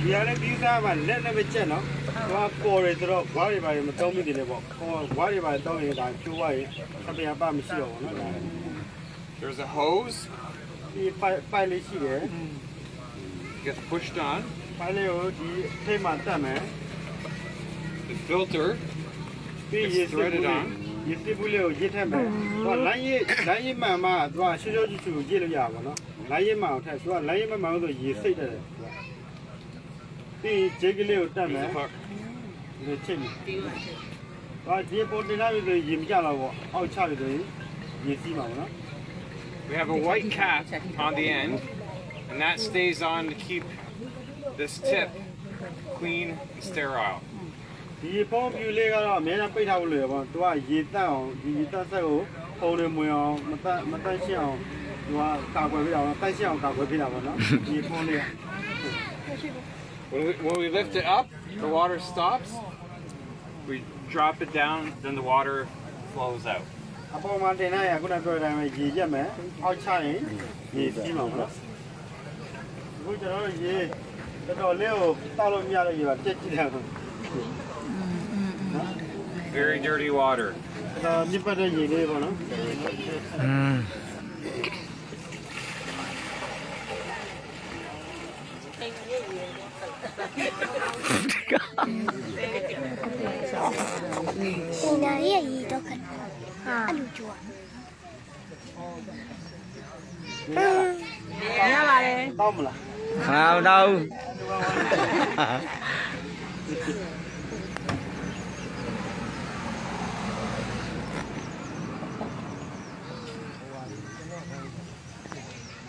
ဒီကလည်းဒီစားမှာလက်နဲ့ပဲချက်နော်ဟိုကပေါ်တယ်ဆိုတော့ဝါးတွေပါရင်မတုံးမိတယ်လေပေါ့ဟိုဝါးတွေပါတောင်းရင်ဒါကျိုးသွားရင်သပင်အပမရှိတော့ဘူးနော်ဒါ There's a hose, ဒီပိုက်ပိုက်လေးရှိတယ် gets pushed on. ပိုက်လေးကိုဒီထိတ်မှတက်မယ် The filter ပြီးရေစစ်ဘူးလေးရေစစ်ဘူးလေးကိုရစ်ထက်မယ်ဟိုလိုင်းရလိုင်းရမှန်မှသူကရှောရှောချူချူရစ်လို့ရပါတော့လိုင်းရမှန်အောင်ထက်သူကလိုင်းရမှန်မှန်ဆိုရေစိတ်တယ်ပြီးဂျေက လေးကိုတက်မယ် There's a hook. ဒီချိန်မှာဟာဒီပေါ်တင်လာပြီဆိုရေမကြတော့ဘူးအောက်ချပြီဆိုရင်ရေစီးမှာပေါ့နော် We have a white cap on the end, and that stays on to keep this tip clean and sterile. ဒီပုံပြူလေးကတော့အများနဲ့ပိတ်ထားဖို့လိုရပေါ့သူကရေတက်အောင်ဒီရေတက်ဆက်ကိုပုံနေမွင်အောင်မတက်မတက်ရှင်းအောင်သူကကာကွယ်ပြအောင်တက်ရှင်းအောင်ကာကွယ်ပြတာပေါ့နော်ဒီပုံလေးက When we, when we lift it up, the water stops. We drop it down, then the water flows out. အပေါ်မှာတင်လိုက်ရခုနပြောတဲ့အတိုင်းပဲရေရက်မယ်အောက်ချရင်ရေစီးမှာပေါ့နော်အခုကျွန်တော်ရေတော်တော်လေးကိုတောက်လို့မရလို့ရေပါပြက်ကြည့်တယ်ဆို Very dirty water. ဒါမြစ်ပတ်တဲ့ရေလေးပေါ့နော် ကိုညာလေးရဲ့ရေတော့ခဏဟာအဲ့လိုကြွားရပါတယ်တောင်းမလားဟာမတောင်း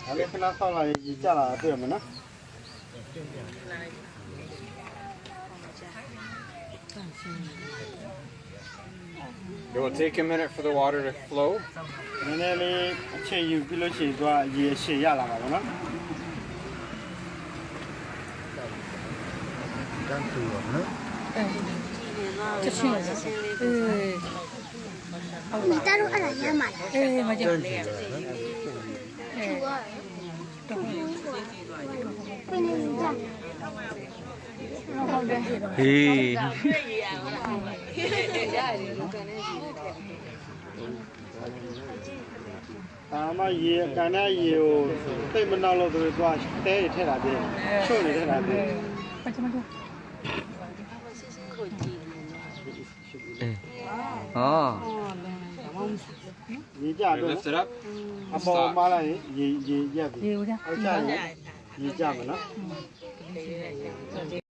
အဲ့ဒီခဏဆောက်လာရေကြလာတွေ့မှာနော် It will take a minute for the water to flow. เออจะชิมเออเออมาจากไหนเออเออ ဟေးဒါမှရေအကန်တဲ့ရေကိုသိပ်မနှောက်လို့သူတို့ကတဲရထည့်တာပြည့်ချွတ်နေထည့်တာပြည့်မကြောက်မကြောက်ဟောရေကျ We တော့ lift it up. အပေါ်မှာလိုက်ရင်ရေရေရက်ပြီရေဦးကြအောက်ကျ ရင်ရေကျမယ်နော်